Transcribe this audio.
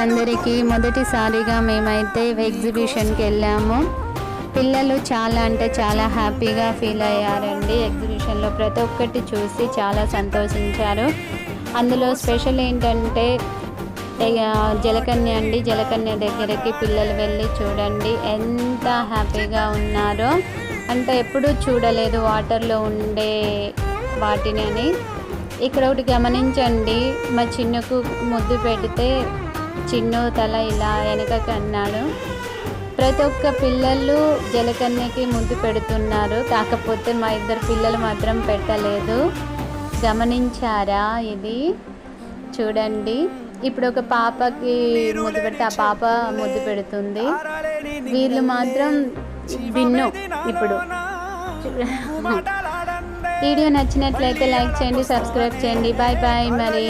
అందరికీ మొదటిసారిగా మేమైతే ఎగ్జిబిషన్కి వెళ్ళాము. పిల్లలు చాలా అంటే చాలా హ్యాపీగా ఫీల్ అయ్యారండి ఎగ్జిబిషన్లో. ప్రతి ఒక్కటి చూసి చాలా సంతోషించారు. అందులో స్పెషల్ ఏంటంటే ఇక జలకన్య అండి. జలకన్య దగ్గరికి పిల్లలు వెళ్ళి చూడండి ఎంత హ్యాపీగా ఉన్నారో. అంటే ఎప్పుడూ చూడలేదు వాటర్లో ఉండే వాటిని అని ఇక్కడ ఒకటి గమనించండి మా చిన్నకు ముద్దు పెడితే చిన్నో తల ఇలా వెనకకి అన్నాడు ప్రతి ఒక్క పిల్లలు జలకన్యకి ముద్దు పెడుతున్నారు. కాకపోతే మా ఇద్దరు పిల్లలు మాత్రం పెట్టలేదు. గమనించారా ఇది? చూడండి. ఇప్పుడు ఒక పాపకి ముద్దు పెడితే ఆ పాప ముద్దు పెడుతుంది. వీళ్ళు మాత్రం విన్ను ఇప్పుడు. వీడియో నచ్చినట్లయితే లైక్ చేయండి సబ్స్క్రైబ్ చేయండి. బాయ్ బాయ్ మరి.